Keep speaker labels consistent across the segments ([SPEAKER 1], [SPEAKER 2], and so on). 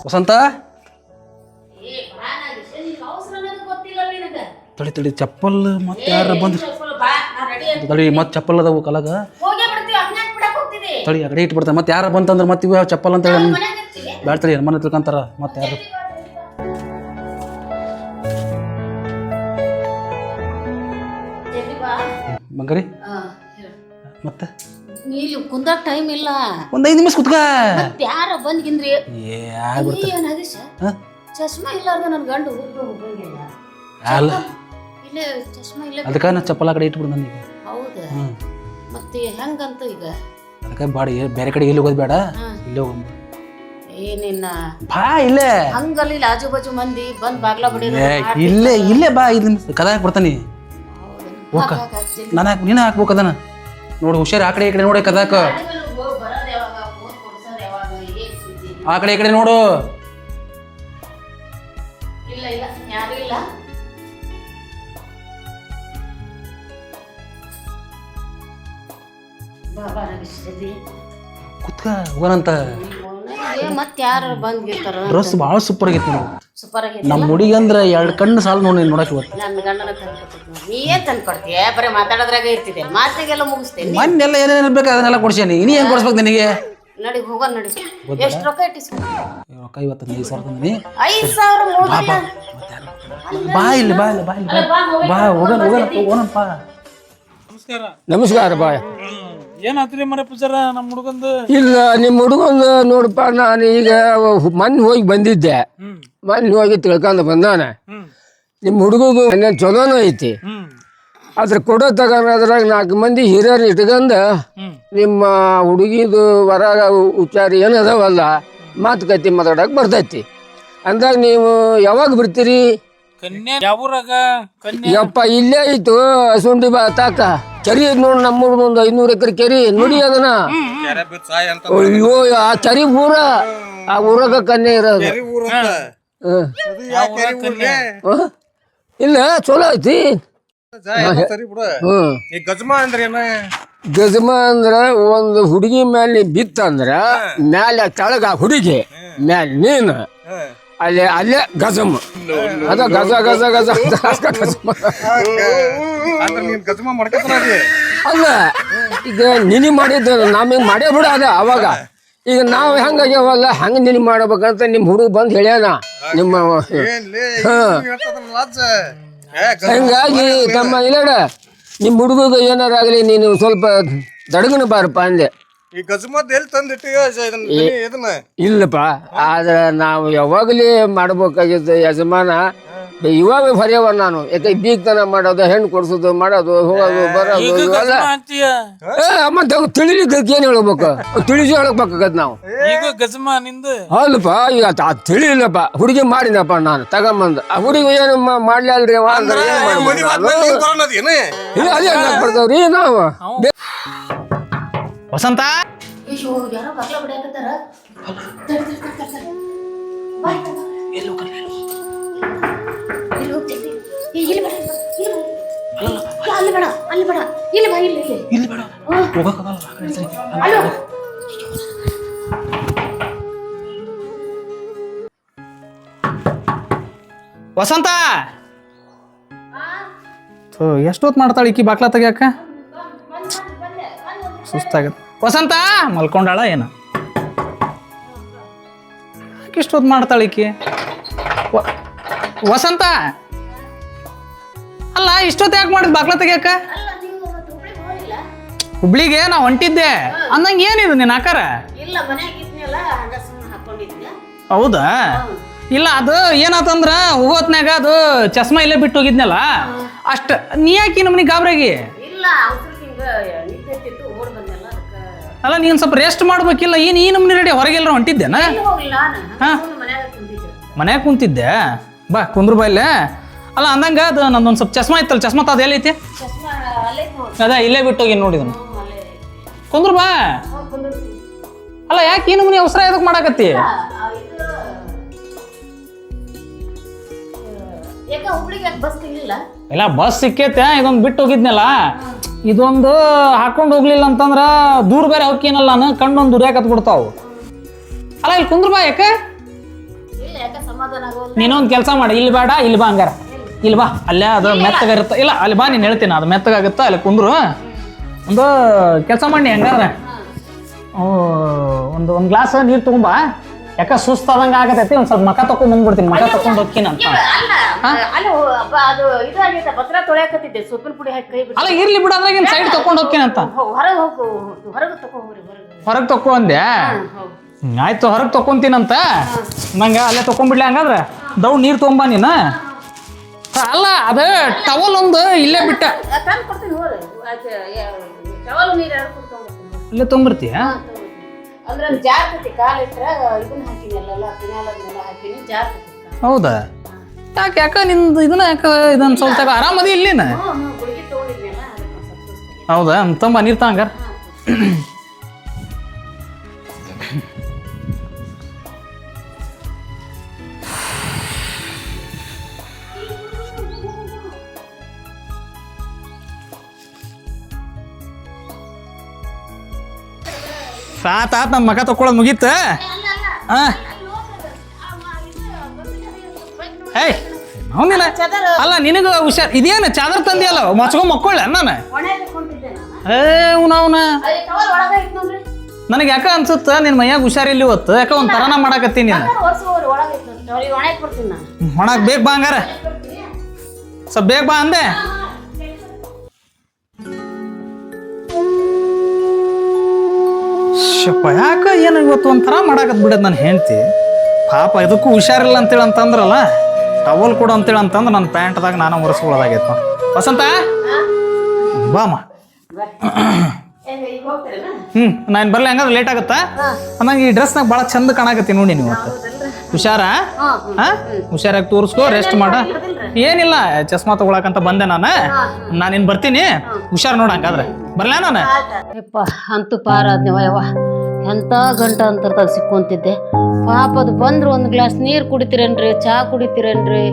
[SPEAKER 1] ವಸಂತ? ತಡಿ ತಡಿ ಚಪ್ಪಲ್ ಮತ್ತೆ ಯಾರ ಬಂದ್ರೆ
[SPEAKER 2] ಸ್ವಲ್ಪ ಬಾ ನಾ ರೆಡಿ ಅಂತ
[SPEAKER 1] ತಡಿ ಮತ್ತೆ ಚಪ್ಪಲ್ ಅದಾವು ಕಲಾಗ. ತಡಿ ಅಗಡಿ ಇಟ್ಬಿಡ್ತಾರೆ ಮತ್ತೆ ಯಾರ ಬಂತಂದ್ರೆ ಮತ್ತೆ ಇವು ಯಾವ ಚಪ್ಪಲ್ ಅಂತ ಹೇಳಿ ಬ್ಯಾಡ ತಡಿ ಮನೆ ತಿಳ್ಕೊಂತಾರ ಮತ್ತೆ ಯಾರು ಬಂಗಾರಿ? ಮತ್ತೆ?
[SPEAKER 2] ನೀ ಇಲ್ಲಿ ಟೈಮ್ ಇಲ್ಲ.
[SPEAKER 1] ಒಂದು ಐದು ನಿಮಿಷ ಕುತ್ಕ.
[SPEAKER 2] ಮತ್ ಯಾರ ಬಂದ್ಗಿಂದ್ರಿ
[SPEAKER 1] ಏ ಆಗ್ಬಿಡ್ತಾರೆ
[SPEAKER 2] ಏ ನಾಗೇಶ
[SPEAKER 1] ಹಾಂ?
[SPEAKER 2] ಚಶ್ಮಾ ಇಲ್ಲಾರ್ದ ನನ್ ಗಂಡ ಊರಿಗೆ ಹೋಗಂಗಿಲ್ಲ
[SPEAKER 1] ಅಲ್ಲ.
[SPEAKER 2] ಇಲ್ಲೇ ಚಶ್ಮಾ ಇಲ್ಲ
[SPEAKER 1] ಅದಕ್ಕೆ ನಾ ಚಪ್ಪಲ್ ಆ ಕಡೆ ಇಟ್ಬಿಡು ನನಗೆ
[SPEAKER 2] ಹೌದಾ?
[SPEAKER 1] ಹ್ಞೂ
[SPEAKER 2] ಮತ್ತೆ ಹೆಂಗಂತ ಈಗ?
[SPEAKER 1] ಅದಕ್ಕೆ ಬಾಡ ಬೇರೆ ಕಡೆ ಎಲ್ಲಿ ಹೋಗೋದು ಬೇಡ
[SPEAKER 2] ಹಾ.
[SPEAKER 1] ಇಲ್ಲೇ ಹೋಗೋಣ
[SPEAKER 2] ಏನಿನ್ನ
[SPEAKER 1] ಬಾ ಇಲ್ಲೇ.
[SPEAKER 2] ಹಂಗಲ್ಲಿ ಇಲ್ಲಿ ಆಜು ಬಾಜು ಮಂದಿ ಬಂದ್ ಬಾಗ್ಲ ಬಡಿಯೋದು
[SPEAKER 1] ಏ, ಇಲ್ಲೇ ಇಲ್ಲೇ ಬಾ ಐದು ನಿಮಿಷ. ಕದ ಹಾಕ್ಬಿಡ್ತಾನೆ. ಹೋಗ ನಾನು ಹಾಕ್ ನೀನು ಹಾಕ್ಬೇಕು ಅದನ್ನ. ನೋಡು ಹುಷಾರು ಆ ಕಡೆ ಈ ಕಡೆ ನೋಡಿ ಕದಾಕ. ಆ ಕಡೆ ಈ ಕಡೆ ನೋಡು. ಕುತ್ಕ ಹೋಗಂತ
[SPEAKER 2] ಮತ್ತೆ ಯಾರು ಬಂದ್ಗಿರ್ತಾರ
[SPEAKER 1] ಡ್ರೆಸ್ ಭಾಳ ಸೂಪರ್ ಆಗೈತಿ ನೀವು
[SPEAKER 2] ಸೂಪರ್ ಆಗೈತಿ
[SPEAKER 1] ನಮ್ಮ ಹುಡುಗಿ ಅಂದ್ರೆ ಎರಡು ಕಣ್ಣು ಸಾಲ ನೋಡಿ ನೋಡಕ್ ನೋಡಕ್ಕೆ ಇವತ್ತು.
[SPEAKER 2] ನನ್ನ ಗಂಡನ ತಂದ್ಕೊಡ್ತೀನಿ ನೀ ಏನ್ ತಂದ್ಕೊಡ್ತೀಯ ಬರೀ ಮಾತಾಡೋದ್ರಾಗ ಇರ್ತಿದೆ ಮಾತಿಗೆಲ್ಲ ಮುಗಿಸ್ತೇನೆ
[SPEAKER 1] ಮನ್ನೆಲ್ಲ ಏನೇನು ಬೇಕು ಅದನ್ನೆಲ್ಲ ಕೊಡ್ಸೇನಿ ಇನಿ ಏನು ಕೊಡ್ಸ್ಬೇಕು ನಿನಗೆ?
[SPEAKER 2] ನಡಿ ಹೋಗೋಣ ನಡಿ. ಎಷ್ಟು ರೊಕ್ಕ ಇಟ್ಟಿಸ್ಕೊ
[SPEAKER 1] ರೊಕ್ಕ ಐವತ್ತೈದು ಸಾವಿರ ತಂದಿನಿ.
[SPEAKER 2] ಐದು ಸಾವಿರ
[SPEAKER 1] ಬಾ ಇಲ್ಲಿ ಬಾ ಇಲ್ಲಿ ಬಾ ಇಲ್ಲಿ ಬಾ ಹೋಗೋಣ ಹೋಗೋಣ ಹೋಗೋಣಪ್ಪ.
[SPEAKER 3] ನಮಸ್ಕಾರ.
[SPEAKER 4] ನಮಸ್ಕಾರ ಬಾಯ್
[SPEAKER 3] ಏನಾತ್ರಿ ಮರ ಪೂಜಾರ ನಮ್ಮ ಹುಡುಗಂದು?
[SPEAKER 4] ಇಲ್ಲ ನಿಮ್ಮ ಹುಡುಗಂದು ನೋಡಪ್ಪ ನಾನು ಈಗ ಮೊನ್ನೆ ಹೋಗಿ ಬಂದಿದ್ದೆ. ಮೊನ್ನೆ ಹೋಗಿ ತಿಳ್ಕೊಂಡು ಬಂದಾನೆ. ನಿಮ್ಮ ಹುಡುಗಗೂ ಚಲೋನು ಚಲೋನೂ ಐತಿ. ಅದ್ರ ಕೊಡೋ ತಗೋದ್ರಾಗ ನಾಲ್ಕು ಮಂದಿ ಹಿರಿಯರು ಇಟ್ಕೊಂಡು ನಿಮ್ಮ ಹುಡುಗಿದು ವರ ಉಚ್ಚಾರ ಏನದವಲ್ಲ ಮಾತುಕತೆ ಮಾತಾಡಕ್ಕೆ ಬರ್ತೈತಿ. ಅಂದಾಗ ನೀವು ಯಾವಾಗ
[SPEAKER 3] ಕನ್ಯಾ
[SPEAKER 4] ಯಪ್ಪ ಇಲ್ಲೇ ಐತು ಸುಂಡಿ ಬಾ ತಾಕ. ಕೆರಿ ನೋಡಿ ನಮ್ಮೂರ್ ನಮ್ಮ ಒಂದು ಐನೂರು ಎಕರೆ ಕೆರಿ ನೋಡಿ ಅದನ್ನ. ಅಯ್ಯೋ ಆ ಚರಿ ಊರ ಆ ಊರಾಗ ಕನ್ಯ ಇರೋದು. ಇಲ್ಲ ಚಲೋ ಐತಿ.
[SPEAKER 5] ಗಜಮ ಅಂದ್ರೆ ಏನ?
[SPEAKER 4] ಗಜಮ ಅಂದ್ರ ಒಂದು ಹುಡುಗಿ ಮೇಲೆ ಬಿತ್ತಂದ್ರ ಮ್ಯಾಲೆ ಕೆಳಗ ಹುಡುಗಿ ಮ್ಯಾಲೆ ನೀನು. ಅಲ್ಲೇ ಅಲ್ಲೇ ಗಜಮ. ಅದ ಗಜ ಗಜ ಗಜ ಅಂತ ಗಜಮ.
[SPEAKER 5] ಅಂದ್ರೆ ನೀನ್ ಗಜಮ ಮಾಡ್ಕೊತಾನ
[SPEAKER 4] ಅಲ್ಲ ಈಗ ನಿನಿ ಮಾಡಿದ್ದ ನಮಗ್ ಮಾಡೇ ಬಿಡ ಅದ ಅವಾಗ. ಈಗ ನಾವು ಹೆಂಗಾಗ್ಯಾವಲ್ಲ ಹಂಗ ನಿನ್ ಮಾಡ್ಬೇಕಂತ ನಿಮ್ಮ ಹುಡುಗ ಬಂದು ಹೇಳ್ಯಾನ. ನಿಮ್ಮ ಹಂಗಾಗಿ ತಮ್ಮ ಇಲ್ಲಡ ನಿಮ್ಮ ಹುಡುಗ ಏನಾರ ಆಗ್ಲಿ ನೀನು ಸ್ವಲ್ಪ ದಡಗನ ಬಾರಪ್ಪ ಅಂದೆ.
[SPEAKER 5] ಈ ಗಜಮದ್ ಎಲ್ಲಿ ತಂದಿಟ್ಟು ಇದನ್ನ ಇದನ್ನ?
[SPEAKER 4] ಇಲ್ಲಪ್ಪ ಆದ್ರೆ ನಾವು ಯಾವಾಗಲೇ ಮಾಡ್ಬೇಕಾಗಿದ್ದು ಯಜಮಾನ ಇವಾಗ ಹೊರೆಯವ ನಾನು. ಯಾಕೆ ಬೀಗ್ತನ ಮಾಡೋದು ಹೆಣ್ಣು ಕೊಡ್ಸೋದು ಮಾಡೋದು ಹೋಗೋದು ಬರೋದು ಅಮ್ಮ ಮತ್ತೆ ಅವ್ ಏನು ಹೇಳ್ಬೇಕು? ತಿಳಿಸಿ ಹೇಳ್ಬೇಕಾಗತ್ ನಾವು.
[SPEAKER 3] ಈಗ ಗಜಮ ನಿಂದು.
[SPEAKER 4] ಅಲ್ಲಪ್ಪ ಈಗ ತಿಳಿಲಿಲ್ಲಪ್ಪ. ಹುಡುಗಿ ಮಾಡಿದಪ್ಪ ನಾನು ತಗೊಂಬಂದ. ಆ ಹುಡುಗಿ ಏನು ಮಾ- ಮಾಡ್ಲಿ ಅಲ್ರಿ ಅವ ಅಂದ್ರೆ ಏನ್ ನಾನು? ಇಲ್ಲ, ಅದೇ ಹಂಗಾಗ್ ಬರ್ತಾವ್ರಿ ನಾವು ಬೇ-
[SPEAKER 1] ವಸಂತ?
[SPEAKER 2] ಅಯ್ಯೋ ಯಾರೋ ಬಾಗ್ಲ ಬಡಿಯಾಕತ್ತಾರ ಇಲ್ಲಿ ಬೇಡ.
[SPEAKER 1] ಹೋಗಕ್ಕಾಗಲ್ಲ ಆ ಕಡೆ ಸರಿ.
[SPEAKER 2] ಅಲ್ಲೋ
[SPEAKER 1] ವಸಂತ! ಎಷ್ಟೊತ್ತು ಮಾಡ್ತಾಳೆ ಈಕಿ ಬಾಕ್ಲ ತೆಗಿಯಾಕ? ಸುಸ್ತಾಗತ್ತೆ ವಸಂತ ಮಲ್ಕೊಂಡಾಳ ಏನು? ಇಷ್ಟೊತ್ತು ಮಾಡ್ತಾಳೆ ಈಕಿ? ವ- ವಸಂತ! ಅಲ್ಲ ಇಷ್ಟೊತ್ತು ಯಾಕೆ ಮಾಡಿದ್ ಬಾಕ್ಲ ತೆಗಿಯಾಕ?
[SPEAKER 2] ಅಲ್ಲ ಹುಬ್ಳಿಗೆ
[SPEAKER 1] ನಾ ಹೊಂಟಿದ್ದೆ. ಅಂದಂಗೆ ಏನಿದು ನಿನ್ನ ಆಕಾರ?
[SPEAKER 2] ಇಲ್ಲ ಮನ್ಯಾಗ ಇದ್ನಲ್ಲ ಹಂಗ ಸುಮ್ಮನೆ ಹಾಕೊಂಡಿದ್ನ
[SPEAKER 1] ಹೌದಾ? ಇಲ್ಲ ಅದು ಏನಾತಂದ್ರ ಹೋಗೋತ್ನಾಗ ಅದು ಚಸ್ಮಾ ಇಲ್ಲೇ ಬಿಟ್ಟು ಹೋಗಿದ್ನಲ್ಲ? ಅಷ್ಟ ನೀ ಯಾಕೆ ನಮ್ಮನಿ ಗಾಬ್ರಾಗಿ?
[SPEAKER 2] ಇಲ್ಲ ಅವಸರ ಹಿಂಗ ನಿಂತಿತ್ತು ಓಡ್ ಬಂದೆಲ್ಲ ಅದಕ್ಕೆ
[SPEAKER 1] ಅಲ್ಲ ನೀನ್ ಸ್ವಲ್ಪ ರೆಸ್ಟ್ ಮಾಡ್ಬೇಕಿಲ್ಲ ಏನ್ ಈ ನಮ್ನಿ ರೆಡಿ ಹೊರಗೆಲ್ಲ ಹೊಂಟಿದ್ದೇನ?
[SPEAKER 2] ಹೋಗಿಲ್ಲ ನಾನು ಮನ್ಯಾಗ ಕುಂತಿದ್ದೆ.
[SPEAKER 1] ಮನ್ಯಾಗ ಕುಂತಿದ್ದೆ? ಬಾ ಕುಂದ್ರ ಬಾ ಇಲ್ಲೇ. ಅಲ್ಲ ಅಂದಂಗ ಅದು ನಂದೊಂದು ಸ್ವಲ್ಪ ಚಸ್ಮಾ ಇತ್ತಲ್ಲ ಚಸ್ಮಾ ತಾದ ಎಲ್ಲೈತಿ ಅದ ಇಲ್ಲೇ ಬಿಟ್ಟು ಹೋಗಿ ನೋಡಿದನು ಕುಂದ್ರ ಬಾ ಅಲ್ಲ ಯಾಕೆ ಏನು ಮುನಿ ಅವಸರ ಎದಕ್ ಮಾಡಾಕತ್ತಿ? ಇಲ್ಲ ಬಸ್ ಸಿಕ್ಕೈತೆ ಇದೊಂದು ಬಿಟ್ಟು ಹೋಗಿದ್ನಲ್ಲ. ಇದೊಂದು ಹಾಕೊಂಡು ಹೋಗ್ಲಿಲ್ಲ ಅಂತಂದ್ರ ದೂರ ಬೇರೆ ಹೋಗ್ಕೇನಲ್ಲ ನಾನು ಕಣ್ಣೊಂದು ದುರ್ಯಾಕತ್ ಬಿಡ್ತಾವು. ಅಲ್ಲ ಇಲ್ಲಿ ಕುಂದ್ರ ಬಾ ಯಾಕೆ? ನೀನೊಂದು ಕೆಲಸ ಮಾಡಿ ಇಲ್ಲಿ ಬೇಡ ಇಲ್ಲಿ ಬಾ ಹಂಗಾರ. ಇಲ್ಲಿ ಬಾ ಅಲ್ಲೇ ಅದು ಮೆತ್ತಗಾಗಿರುತ್ತೆ ಇಲ್ಲ ಅಲ್ಲಿ ಬಾ ನೀನು ಹೇಳ್ತೀನಿ ಅದು ಮೆತ್ತಗಾಗುತ್ತಾ ಅಲ್ಲಿ ಕುಂದ್ರು. ಒಂದು ಕೆಲಸ ಮಾಡಿ ಹಂಗಾದ್ರೆ. ಒಂದು ಒಂದು ಗ್ಲಾಸ್ ನೀರು ತಗೊಂಬ. ಯಾಕ ಸುಸ್ತಾದಂಗೆ ಆಗತೈತಿ ಒಂದು ಸ್ವಲ್ಪ ಮಕ ತಕೊಂಡ್ ಬಂದ್ಬಿಡ್ತೀನಿ ಮಕ ತಕೊಂಡು ಹೋಗ್ತೀನಿ ಅಂತ.
[SPEAKER 2] ಅಲ್ಲ
[SPEAKER 1] ಇರ್ಲಿ ಬಿಡ ಅದ್ರಾಗ ಸೈಡ್ ತಕೊಂಡು ಹೋಗ್ತೀನಿ ಅಂತ.
[SPEAKER 2] ಹೊರಗೆ ತಕೊ
[SPEAKER 1] ಅಂದೆ? ಆಯ್ತು ಹೊರಗೆ ತಕೊಂತೀನಂತ ನಂಗೆ ಅಲ್ಲೇ ತಕೊಂಡ್ಬಿಡ್ಲಿ ಹಂಗಾದ್ರೆ. ದೌಡ್ ನೀರು ತಗೊಂಬ ನೀನು. ಅಲ್ಲ ಅದ ಟವಲ್ ಒಂದು ಇಲ್ಲೇ ಬಿಟ್ಟ.
[SPEAKER 2] ತಂದು ಕೊಡ್ತೀನಿ ಹೋರಿ ಟವಲ್ ನೀರು ಎರಡು
[SPEAKER 1] ಇಲ್ಲೇ ತೊಗೊಂಬರ್ತೀಯ
[SPEAKER 2] ಅಂದ್ರೆ ಅದು ಜಾರ್ತೈತಿ ಕಾಲಿಟ್ರ ಇದನ್ನ ಹಾಕಿನಿ ಅಲ್ಲೆಲ್ಲ ಫಿನಾಲ್ ಹಾಕಿನಿ ಜಾರ್ತೈತಿ
[SPEAKER 1] ಹೌದಾ? ಯಾಕೆ ಯಾಕ ನಿಂದು ಇದನ್ನ ಯಾಕ ಇದನ್ನ ಸ್ವಲ್ಪ ಆರಾಮದಿ ಇಲ್ಲಿನ? ಹೌದಾ? ತಂಬ ನೀರು ತಗೊಂಗಾರ ಸಾತ್ ಆತ್ ನಮ್ಮ ಮಗ ತಕೊಳ್ಳೋದು ಮುಗೀತ. ಹಾಂ ಏಯ್ ಅವನಿಲ್ಲ ಅಲ್ಲ, ನಿನಗೂ ಹುಷಾರ್, ಇದೇನು ಚಾದರ್ ತಂದಿಯಲ್ಲ, ಮಚ್ಕೊಂಡ್ ಮಕ್ಕೊಳ್ಳೆ ನಾನು ಏ, ಅವನ ನನಗೆ ಯಾಕ ಅನ್ಸುತ್ತ, ನಿನ್ ಮೈಯಾಗ ಹುಷಾರಿಲ್ಲ ಇವತ್ತು, ಯಾಕ ಒಂದ್ ತರನ ಮಾಡಕತ್ತೀನಿ ನೀನು? ಒಣಗ್ ಬೇಗ ಬಾ ಹಂಗಾರ. ಸ್ವಲ್ಪ ಬೇಗ ಬಾ ಅಂದೆ. ಶಪ್ಪ ಯಾಕೆ ಏನು ಇವತ್ತು ಒಂಥರ ಮಾಡಾಕತ್ ಬಿಡೋದು ನನ್ನ ಹೆಂಡ್ತಿ? ಪಾಪ ಇದಕ್ಕೂ ಹುಷಾರಿಲ್ಲ ಅಂತೇಳಿ ಅಂತಂದ್ರಲ್ಲ ಟವಲ್ ಕೊಡು ಅಂತೇಳಿ ಅಂತಂದ್ರೆ ನನ್ನ ಪ್ಯಾಂಟ್ದಾಗ ನಾನು ಒರೆಸ್ಕೊಳ್ಳೋದಾಗೈತೆ. ವಸಂತ? ಬಾಮ ಹ್ಞೂ ನಾನು ಬರ್ಲಿ ಹಂಗಾದ್ರೆ ಲೇಟ್ ಆಗುತ್ತಾ? ನಂಗೆ ಈ ಡ್ರೆಸ್ನಾಗ ಭಾಳ ಚಂದ ಕಾಣಕತ್ತೀನಿ ನೋಡಿ ನೀವು ಇವತ್ತು. ಹುಷಾರ? ಹಾ ಹುಷಾರಾಗಿ ತೋರಿಸ್ಕೋ ರೆಸ್ಟ್ ಮಾಡ. ಏನಿಲ್ಲ ಚಸ್ಮಾ ತಗೊಳಕಂತ ಬಂದೆ ನಾನು. ನಾನು ಇನ್ ಬರ್ತೀನಿ. ಹುಷಾರ್ ನೋಡ ಹಂಗಾದ್ರೆ. ಬರ್ಲಾ ನಾನು?
[SPEAKER 2] ಯಪ್ಪ ಅಂತೂ ಪಾರಾದ್ನವ ಯವ್ವ. ಎಂಥ ಗಂಟ ಅಂತರ್ದಾಗ ಸಿಕ್ಕೊಂತಿದ್ದೆ ಪಾಪ ಅದು ಬಂದ್ರು ಒಂದು ಗ್ಲಾಸ್ ನೀರು ಕುಡಿತೀರೇನ್ರಿ ಚಹಾ ಕುಡಿತೀರೇನ್ರಿ,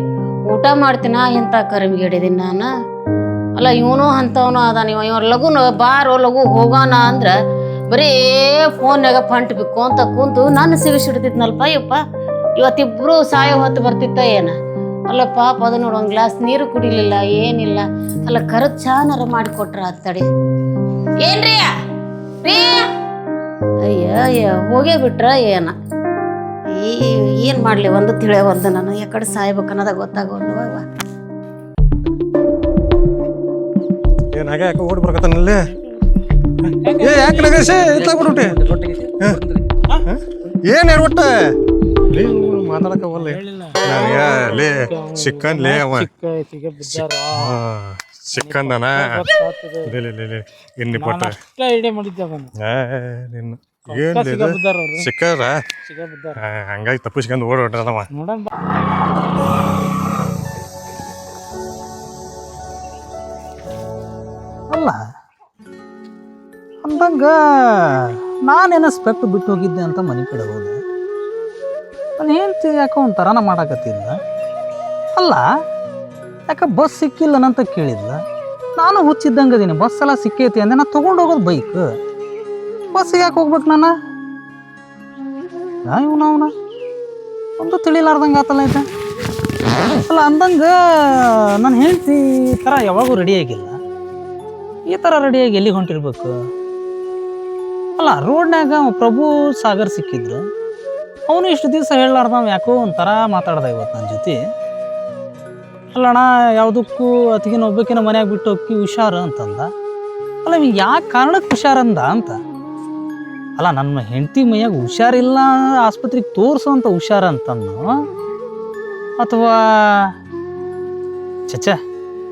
[SPEAKER 2] ಊಟ ಮಾಡ್ತೀನ ಎಂಥ ಕರಿಮಿಗೆ ಹಿಡಿದೀನಿ ನಾನು? ಅಲ್ಲ, ಇವನು ಅಂಥವನು ಅದಾನ, ಇವ ಇವ್ರ ಲಘುನ ಬಾರೋ ಲಘು ಹೋಗೋಣ ಅಂದ್ರೆ ಬರೀ ಫೋನ್ಯಾಗ ಫಂಟ್ ಬಿಕ್ಕು ಅಂತ ಕುಂತು ನಾನು ಸಿಗಿಸಿಡ್ತಿದ್ನಲ್ಪ ಯಪ್ಪ? ಇವತ್ತಿಬ್ರು ಸಾಯೋ ಹೊತ್ತು ಬರ್ತಿತ್ತ ಏನ? ಅಲ್ಲ, ಪಾಪ ಅದು ನೋಡು, ಒಂದು ಗ್ಲಾಸ್ ನೀರು ಕುಡಿಲಿಲ್ಲ, ಏನಿಲ್ಲ. ಅಲ್ಲ, ಕರದ್ ಚಾನಾರ ಮಾಡಿಕೊಟ್ರ ಅತ್ತಡಿ ಏನ್ರಿ? ರೀ ಅಯ್ಯ ಅಯ್ಯ ಹೋಗೇ ಬಿಟ್ರ ಏನ? ಈ ಏನು ಮಾಡಲಿ ಒಂದು ತಿಳಿಯವಲ್ದು ನಾನು. ಯಾಕಡೆ ಸಾಯ್ಬೇಕು ಅನ್ನೋದ ಗೊತ್ತಾಗೋಲ್ವ
[SPEAKER 5] ಏನ್ ಹಾಗೆ ಯಾಕೆ ಓಡಿ ಬರ್ಕತ್ತಾನಲ್ಲಿ ಏ ಯಾಕೆ ನಗೇಶ? ಇತ್ತಾಗ್ಬಿಟ್ಟಿ ಏನ್ ಒಟ್ಟ? ಲೇ ಮಾತಾಡಕ ನನಗ ಲೇ ಅವ. ಲೇ ಪಟ್ಟ
[SPEAKER 3] ಐಡಿಯಾ ಮಾಡಿದ್ದೆ
[SPEAKER 5] ನಿನ್ನ ಏನ್ ಸಿಕ್ಕರ
[SPEAKER 3] ಬಿದ್ದಾರ
[SPEAKER 5] ಹಂಗಾಗಿ ತಪ್ಪಿಸ್ಕೊಂಡು ಓಡಿ ಹೊಟ್ಟದವ
[SPEAKER 3] ನೋಡೋಣ ಬಾ.
[SPEAKER 1] ಅಲ್ಲ ಅಂದಂಗ ನಾನೇನ ಸ್ಪೆಕ್ಟ್ ಬಿಟ್ಟು ಹೋಗಿದ್ದೆ ಅಂತ ಮನೆ ಕಡೆ ಹೋದೆ. ನಾನು ಹೇಳ್ತಿ ಯಾಕೋ ಒಂಥರನ ಮಾಡಾಕತ್ತಿಲ್ಲ ಅಲ್ಲ ಯಾಕೆ ಬಸ್ ಸಿಕ್ಕಿಲ್ಲ ನಂತ ಕೇಳಿದ್ಲ? ನಾನು ಹುಚ್ಚಿದ್ದಂಗೆ ಅದೀನಿ ಬಸ್ ಎಲ್ಲ ಸಿಕ್ಕೈತಿ ಅಂದ್ರೆ ನಾನು ತೊಗೊಂಡು ಹೋಗೋದು ಬೈಕ್. ಬಸ್ಸಿಗೆ ಯಾಕೆ ಹೋಗ್ಬೇಕು ನಾನು? ಇವನ ಅವನ? ಒಂದು ತಿಳಿಲಾರ್ದಂಗೆ ಆತಲ್ಲ ಐತೆ ಅಲ್ಲ, ಅಂದಂಗೆ ನಾನು ಹೆಂಡತಿ ಈ ಥರ ಯಾವಾಗೂ ರೆಡಿ ಆಗಿಲ್ಲ. ಈ ಥರ ರೆಡಿಯಾಗಿ ಎಲ್ಲಿಗೆ ಹೊಂಟಿರ್ಬೇಕು? ಅಲ್ಲ, ರೋಡ್ನ್ಯಾಗ ಅವ ಪ್ರಭು ಸಾಗರ್ ಸಿಕ್ಕಿದ್ರು. ಅವನು ಇಷ್ಟು ದಿವಸ ಹೇಳಲಾರ್ದ ಯಾಕೋ ಒಂಥರ ಮಾತಾಡ್ದ ಇವತ್ತು ನನ್ನ ಜೊತೆ. ಅಲ್ಲಣ್ಣ ಯಾವುದಕ್ಕೂ ಅತಿಗಿನ ಒಬ್ಬಕಿನ ಮನ್ಯಾಗ ಬಿಟ್ಟು ಹೋಗಿ ಹುಷಾರು ಅಂತಂದ. ಅಲ್ಲ ಇವ್ ಯಾಕೆ ಕಾರಣಕ್ಕೆ ಹುಷಾರಂದ ಅಂತ? ಅಲ್ಲ ನನ್ನ ಹೆಂಡತಿ ಮೈಯಾಗ ಹುಷಾರಿಲ್ಲ ಆಸ್ಪತ್ರೆಗೆ ತೋರಿಸು ಅಂತ ಹುಷಾರ ಅಂತಂದು ಅಥವಾ ಚಚ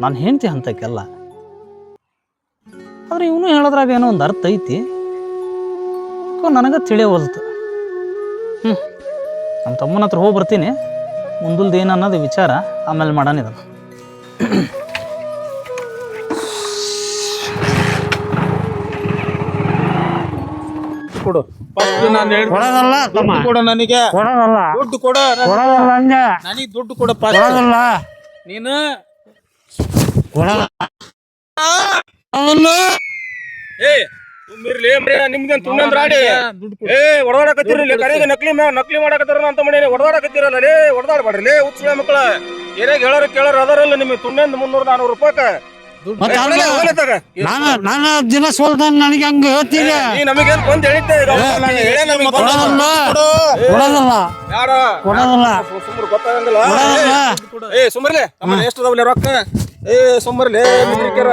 [SPEAKER 1] ನಾನು ಹೆಂಡತಿ ಅಂತಕ್ಕೆಲ್ಲ ಆದ್ರೆ ಇವನು ಹೇಳೋದ್ರಾಗ ಏನೋ ಒಂದು ಅರ್ಥ ಐತಿ. ನನಗೆ ತಿಳಿಯವಲ್ತು ಹ್ಞೂ ನಮ್ಮ ತಮ್ಮನ ಹತ್ರ ಹೋಗಿ ಬರ್ತೀನಿ. ಮುಂದಲ್ದು ಏನು ಅನ್ನೋದು ವಿಚಾರ ಆಮೇಲೆ ಮಾಡೋಣ ಇದನ್ನು.
[SPEAKER 3] ಕೊಡು. ಫಸ್ಟ್ ನಾನು ಹೇಳಿ
[SPEAKER 1] ಕೊಡೋದಲ್ಲ
[SPEAKER 3] ಕೊಡು ನನಗೆ.
[SPEAKER 1] ಕೊಡೋದಲ್ಲ.
[SPEAKER 3] ದುಡ್ಡು ಕೊಡು
[SPEAKER 1] ಕೊಡೋದಲ್ಲ ಹಂಗೆ.
[SPEAKER 3] ನನಗೆ ದುಡ್ಡು ಕೊಡು
[SPEAKER 1] ಕೊಡೋದಲ್ಲ.
[SPEAKER 3] ನೀನು.
[SPEAKER 1] ಕೊಡೋದ
[SPEAKER 3] ಏ
[SPEAKER 6] ತುಂಬಿರ್ಲಿ ನಿಮ್ದೇನ್ ತುಂಬ್ಯಂದ್ರ ಆಡಿ? ಏ ಹೊಡೆದಾಡಕತ್ತೀರಿ ಕರೆಗೆ ನಕಲಿ ಮ್ಯಾ ನಕಲಿ ಮಾಡಕತ್ತಾರ ಅಂತ ಮಾಡಿ ಹೊಡೆದಾಡಕತ್ತೀರಲ್ಲ ಲೇ ಹೊಡೆದಾಡ್ಬೇಡ್ರಿ ಲೇ ಹುಚ್ಚ ಮಕ್ಕಳ. ಏನಾಗ ಹೇಳೋರು ಕೇಳೋರು ಅದಾರಲ್ಲ ನಿಮಗೆ ತುಂಬ್ಯಂದ್ ಮುನ್ನೂರ ನಾನೂರು ರೂಪಾಯಿಕ
[SPEAKER 7] ಮತ್ತೆ ಅಲ್ಲ,
[SPEAKER 6] ಹೋಗ್ಲಿ ತಗ.
[SPEAKER 7] ನಾನು ನಾನು ದಿನ ಸೋಲ್ತಾನೆ ನನಗೆ ಹಂಗ ಹೇಳ್ತೀರಿ?
[SPEAKER 6] ನೀ ನಮಗೇನ್ ಬಂದ್ ಹೇಳಿದ್ದೆ ಈಗ ನಾನು ಹೇಳೇ ನಮಗ್ ಬಂದ್
[SPEAKER 7] ಕೊಡೋದಲ್ಲ. ಕೊಡೋದಲ್ಲ.
[SPEAKER 6] ಯಾರ?
[SPEAKER 7] ಕೊಡೋದಲ್ಲ.
[SPEAKER 6] ಸುಮ್ರು ಗೊತ್ತಾಗಂಗಿಲ್ಲ.
[SPEAKER 7] ಕೊಡೋದಲ್ಲ.
[SPEAKER 6] ಏ ಸುಮ್ಮರ್ಲೆ. ನಮ್ಮ ಎಷ್ಟು ಅದಾವಲೆ ರೊಕ್ಕ? ಏ ಸುಮ್ಮರ್ಲೆ ಮಿದ್ರಿಕೆರ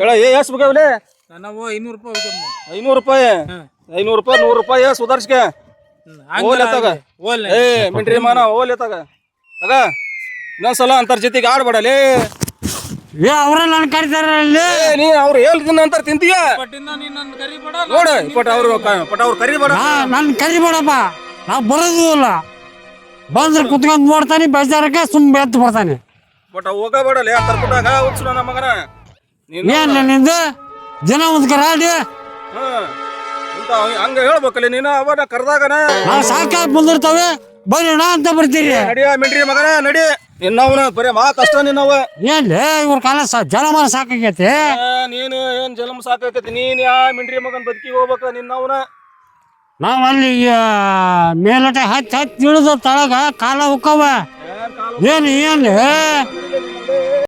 [SPEAKER 6] ಹೇಳ ಏ ಎಷ್ಟ್ ಬೇಕಾವಲೆ?
[SPEAKER 3] ನಾವು ಐನೂರು ರೂಪಾಯಿ.
[SPEAKER 6] ಐನೂರು ರೂಪಾಯಿ? ಐನೂರು ರೂಪಾಯಿ ನೂರು ರೂಪಾಯಿ ಸುಧಾರ್ಸ್ಕೆ. ಓಲೆ ತಗ.
[SPEAKER 3] ಆಗ್ಲಿ.
[SPEAKER 6] ಏ ಮಿಂಟ್ರಿ ಮಾನ ಓಲೆ ತಗ. ತಗ. ಇನ್ನೊಂದ್ಸಲ ಅಂತಾರ ಜೊತೆಗೆ ಆಡ್ಬೇಡಲೇ.
[SPEAKER 7] ಏ ಅವ್ರ ನನ್ ಕರಿತಾರೆ
[SPEAKER 6] ನೀ ಅವ್ರು ಹೇಳ್ ದಿನ ಅಂತಾರ ತಿಂತೀಯ? ನೋಡ ಪಟ್ ಅವ್ರು ಪಟ್ ಅವ್ರು ಕರಿಬೇಡ.
[SPEAKER 7] ನನ್ ಕರಿಬೇಡಪ್ಪ. ನಾ ಬರೋದು ಇಲ್ಲ. ಬಂದ್ರೆ ಕುತ್ಕೊಂಡ್ ನೋಡ್ತಾನೆ ಬೇಜಾರಕ್ಕೆ ಸುಮ್ ಎದ್ದು ಬರ್ತಾನೆ.
[SPEAKER 6] ಬಟ್ ಹೋಗಬೇಡಲೇ ಅಂತಾರ ಕೊಟ್ಟಾಗ ಹುಚ್ಚು ನನ್ನ ಮಗನ. ನೀನು
[SPEAKER 7] ಏನ್ ನಿಂದು? ಜನ ಒಂದ್ ಕರ
[SPEAKER 6] ಹಾ ಇಂತ ಹಂಗ ಹೇಳ್ಬೇಕಲ್ಲ ನೀನು ಅವನ ಕರ್ದಾಗನ?
[SPEAKER 7] ನಾ ಸಾಕಾಗಿ ಬಂದಿರ್ತಾವೆ. ಬರೋಣ ಅಂತ ಬರ್ತೀರಿ
[SPEAKER 6] ನಡಿಯ ಮಿಂಟ್ರಿ ಮಗನ ನಡಿ. ನಿನ್ನವನ ಬರೀ ಮಾ ಕಷ್ಟ ನಿನ್ನವ.
[SPEAKER 7] ಲೇ ಇವ್ರ ಕಾಲ ಸಾ ಜಲಮಾನ ಸಾಕಾಗೈತಿ
[SPEAKER 6] ಆ, ನೀನು ಏನ್ ಜನ್ಮ ಸಾಕಾಕತಿ? ನೀನ್ ಯಾ ಮಿಂಡ್ರಿ ಮಗನ್ ಬದುಕಿ ಹೋಗ್ಬೇಕ ನಿನ್ನವನ?
[SPEAKER 7] ನಾವ್ ಅಲ್ಲಿ ಆ, ಮೇಲಟ ಹತ್ತಿ ಹತ್ತಿ ಇಳಿದ ತಳಗ ಕಾಲ ಉಕ್ಕವ. ಏನ್ ಏನ್